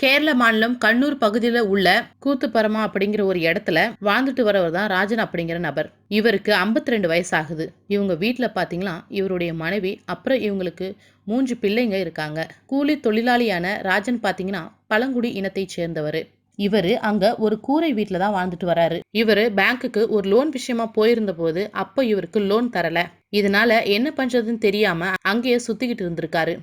கேரள மாநிலம் கண்ணூர் பகுதியில் உள்ள கூத்துப்பரமா அப்படிங்கிற ஒரு இடத்துல வாழ்ந்துட்டு வரவர் தான் ராஜன் அப்படிங்கிற நபர். இவருக்கு 52 ரெண்டு வயசு ஆகுது இவங்க வீட்டில் பார்த்தீங்கன்னா இவருடைய மனைவி அப்புறம் இவங்களுக்கு மூன்று பிள்ளைங்க இருக்காங்க. கூலி தொழிலாளியான ராஜன் பார்த்தீங்கன்னா பழங்குடி இனத்தைச் சேர்ந்தவர். இவர் அங்க ஒரு கூரை வீட்டில் தான் வாழ்ந்துட்டு வராரு. இவர் பேங்க்குக்கு ஒரு லோன் விஷயமா போயிருந்த போது அப்போ இவருக்கு லோன் தரல. இதனால என்ன பண்றதுன்னு தெரியாம அங்கேயே சுத்திக்கிட்டு இருந்திருக்காரு.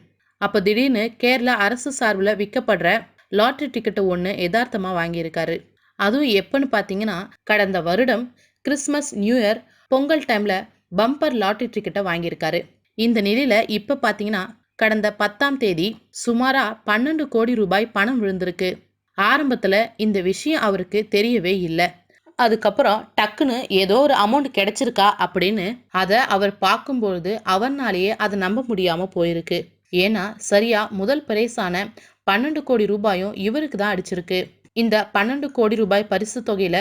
அப்போ திடீர்னு கேரளா அரசு சார்பில் விற்கப்படுற லாட்ரி டிக்கெட்டு ஒன்று யதார்த்தமாக வாங்கியிருக்காரு. அதுவும் எப்போன்னு பார்த்தீங்கன்னா கடந்த வருடம் கிறிஸ்மஸ் நியூ இயர் பொங்கல் டைமில் பம்பர் லாட்ரி டிக்கெட்டை வாங்கியிருக்காரு. இந்த நிலையில் இப்போ பார்த்தீங்கன்னா கடந்த பத்தாம் தேதி சுமாராக பன்னெண்டு கோடி ரூபாய் பணம் விழுந்திருக்கு. ஆரம்பத்தில் இந்த விஷயம் அவருக்கு தெரியவே இல்லை. அதுக்கப்புறம் டக்குன்னு ஏதோ ஒரு அமௌண்ட் கிடைச்சிருக்கா அப்படின்னு அதை அவர் பார்க்கும்பொழுது அவர்னாலேயே அதை நம்ப முடியாமல் போயிருக்கு. ஏன்னா சரியாக முதல் பிரைஸான பன்னெண்டு கோடி ரூபாயும் இவருக்கு தான் அடிச்சிருக்கு. இந்த பன்னெண்டு கோடி ரூபாய் பரிசு தொகையில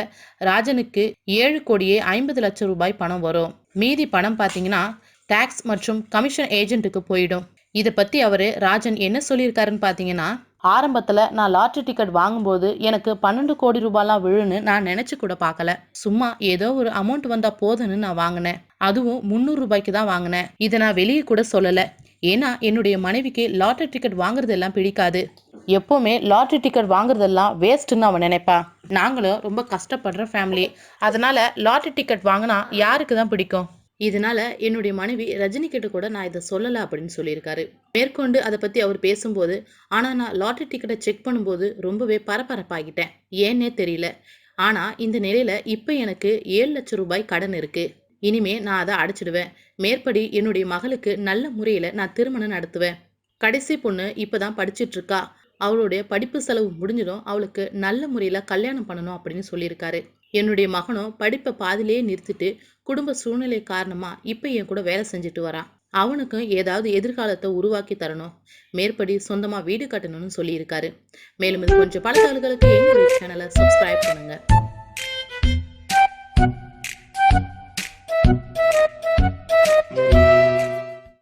ராஜனுக்கு ஏழு கோடியே ஐம்பது லட்சம் ரூபாய் பணம் வரும். மீதி பணம் பார்த்தீங்கன்னா டாக்ஸ் மற்றும் கமிஷன் ஏஜென்ட்டுக்கு போயிடும். இதை பற்றி அவர் ராஜன் என்ன சொல்லியிருக்காருன்னு பார்த்தீங்கன்னா ஆரம்பத்தில் நான் லாட்ரி டிக்கெட் வாங்கும்போது எனக்கு பன்னெண்டு கோடி ரூபாய்லாம் விழுன்னு நான் நினச்சி கூட பார்க்கல. சும்மா ஏதோ ஒரு அமௌண்ட் வந்தால் போதுன்னு நான் வாங்கினேன். அதுவும் முந்நூறு ரூபாய்க்கு தான் வாங்கினேன். இதை நான் வெளியே கூட சொல்லலை. ஏன்னா என்னுடைய மனைவிக்கு லாட்டரி டிக்கெட் வாங்குறதெல்லாம் பிடிக்காது. எப்போவுமே லாட்ரி டிக்கெட் வாங்குறதெல்லாம் வேஸ்ட்டுன்னு அவன் நினைப்பா. நாங்களும் ரொம்ப கஷ்டப்படுற ஃபேமிலி அதனால லாட்ரி டிக்கெட் வாங்கினா யாருக்கு தான் பிடிக்கும்? இதனால என்னுடைய மனைவி ரஜினி கிட்ட கூட நான் இதை சொல்லலை அப்படின்னு சொல்லியிருக்காரு. மேற்கொண்டு அதை பற்றி அவர் பேசும்போது ஆனால் நான் லாட்ரி டிக்கெட்டை செக் பண்ணும்போது ரொம்பவே பரபரப்பாகிட்டேன். ஏன்னே தெரியல. ஆனால் இந்த நிலையில் இப்போ எனக்கு ஏழு லட்சம் ரூபாய் கடன் இருக்குது இனிமே நான் அதை அடைச்சிடுவேன். மேற்படி என்னுடைய மகளுக்கு நல்ல முறையில் நான் திருமணம் நடத்துவேன். கடைசி பொண்ணு இப்போ தான் படிச்சிட்டு இருக்கா அவளுடைய படிப்பு செலவு முடிஞ்சதும் அவளுக்கு நல்ல முறையில் கல்யாணம் பண்ணணும் அப்படின்னு சொல்லியிருக்காரு. என்னுடைய மகனும் படிப்பை பாதியிலேயே நிறுத்திட்டு குடும்ப சூழ்நிலை காரணமாக இப்போ என் கூட வேலை செஞ்சுட்டு வரான். அவனுக்கும் ஏதாவது எதிர்காலத்தை உருவாக்கி தரணும். மேற்படி சொந்தமாக வீடு கட்டணும்னு சொல்லியிருக்காரு. மேலும் இது கொஞ்சம் பல தகவல்களுக்கு எங்களுடைய சேனலை சப்ஸ்கிரைப் பண்ணுங்கள்